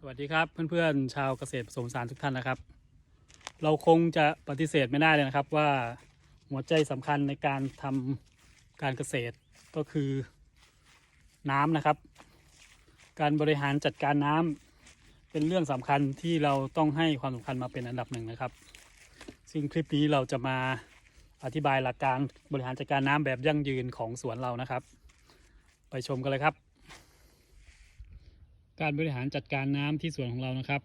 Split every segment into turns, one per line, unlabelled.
สวัสดีครับเพื่อนๆชาวเกษตรผสมสารทุกท่านนะครับ เราคงจะปฏิเสธไม่ได้เลยนะครับว่าหัวใจสำคัญในการทำการเกษตรก็คือน้ำนะครับ การบริหารจัดการน้ำเป็นเรื่องสำคัญที่เราต้องให้ความสำคัญมาเป็นอันดับหนึ่งนะครับ ซึ่งคลิปนี้เราจะมาอธิบายหลักการบริหารจัดการน้ำแบบยั่งยืนของสวนเรานะครับ ไปชมกันเลยครับ การบริหารจัดการน้ำที่สวนของเรานะครับ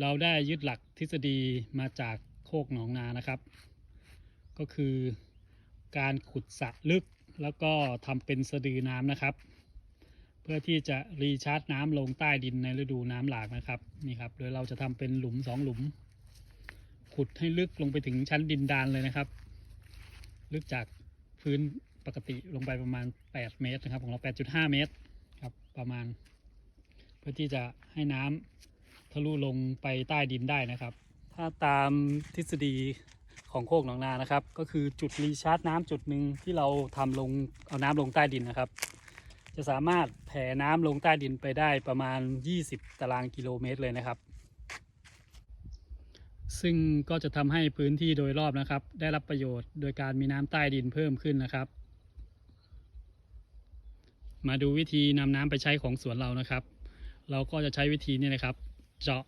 เราได้ยึดหลักทฤษฎีมาจากโคกหนองนานะครับ ก็คือการขุดสระลึกแล้วก็ทำเป็นสะดือน้ำนะครับ เพื่อที่จะรีชาร์จน้ำลงใต้ดินในฤดูน้ำหลากนะครับนี่ครับโดยเราจะทำเป็นหลุมสองหลุม ขุดให้ลึกลงไปถึงชั้นดินดานเลยนะครับ ลึกจากพื้นปกติลงไปประมาณ 8 เมตรนะครับ ของเรา 8.5 เมตรครับประมาณ พื่อที่จะให้น้ำทะลุลงไปใต้ดินได้นะครับ ถ้าตามทฤษฎีของโคกหนองนานะครับ ก็คือจุดรีชาร์จน้ำจุดหนึ่งที่เราทำลงเอาน้ำลงใต้ดินนะครับ จะสามารถแผ่น้ำลงใต้ดินไปได้ประมาณ 20 ตารางกิโลเมตรเลยนะครับ ซึ่งก็จะทำให้พื้นที่โดยรอบนะครับ ได้รับประโยชน์โดยการมีน้ำใต้ดินเพิ่มขึ้นนะครับ มาดูวิธีนำน้ำไปใช้ของสวนเรานะครับ เราก็จะใช้วิธีนี้นะครับ เจาะ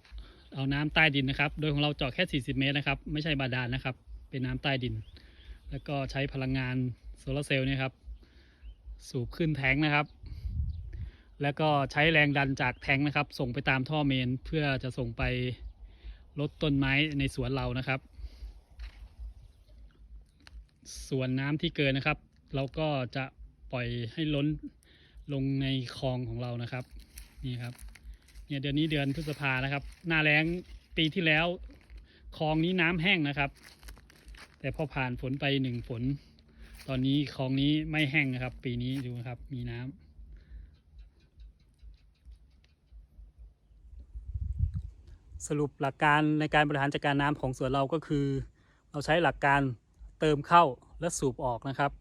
เอาน้ำใต้ดินนะครับ โดยของเราเจาะแค่ 40 เมตรนะครับ ไม่ใช่บาดาลนะครับ เป็นน้ำใต้ดิน แล้วก็ใช้พลังงานโซลาร์เซลล์นี่ครับ สูบขึ้นแทงนะครับ แล้วก็ใช้แรงดันจากแทงนะครับ ส่งไปตามท่อเมนเพื่อจะส่งไปลดต้นไม้ในสวนเรานะครับ ส่วนน้ำที่เกินนะครับ เราก็จะปล่อยให้ล้นลงในคลองของเรานะครับ นี่ครับ เนี่ยเดือนนี้เดือนพฤษภานะครับ หน้าแล้งปีที่แล้วคลองนี้น้ำแห้งนะครับ แต่พอผ่านฝนไปหนึ่งฝน ตอนนี้คลองนี้ไม่แห้งนะครับ ปีนี้ดูนะครับ มีน้ำสรุปหลักการในการบริหารจัดการน้ำของสวนเราก็คือ เราใช้หลักการเติมเข้าและสูบออกนะครับ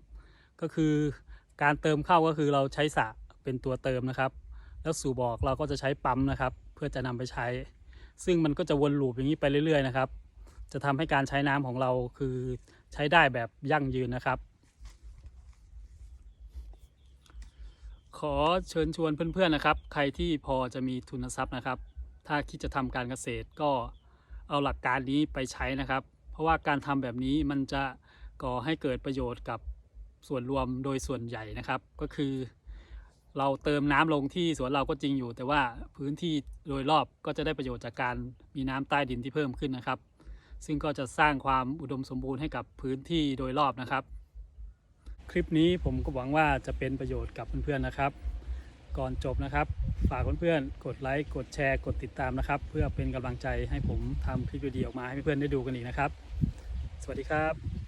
ก็คือการเติมเข้าก็คือเราใช้สระเป็นตัวเติมนะครับ แล้วสูบออกเราก็จะใช้ปั๊มนะครับ เพื่อจะนำไปใช้ ซึ่งมันก็จะวนลูปอย่างนี้ไปเรื่อยๆนะครับ จะทำให้การใช้น้ำของเราคือใช้ได้แบบยั่งยืนนะครับ ขอเชิญชวนเพื่อนๆนะครับ ใครที่พอจะมีทุนทรัพย์นะครับ ถ้าคิดจะทำการเกษตรก็เอาหลักการนี้ไปใช้นะครับ เพราะว่าการทำแบบนี้มันจะก่อให้เกิดประโยชน์กับส่วนรวมโดยส่วนใหญ่นะครับ ก็คือ เราเติมน้ำลงที่สวนเราก็จริงอยู่ แต่ว่าพื้นที่โดยรอบก็จะได้ประโยชน์จากการมีน้ำใต้ดินที่เพิ่มขึ้นนะครับ ซึ่งก็จะสร้างความอุดมสมบูรณ์ให้กับพื้นที่โดยรอบนะครับ คลิปนี้ผมก็หวังว่าจะเป็นประโยชน์กับเพื่อนๆนะครับ ก่อนจบนะครับ ฝากเพื่อนๆกดไลค์กดแชร์กดติดตามนะครับ เพื่อเป็นกำลังใจให้ผมทำคลิปวิดีโอออกมาให้เพื่อนๆได้ดูกันอีกนะครับ สวัสดีครับ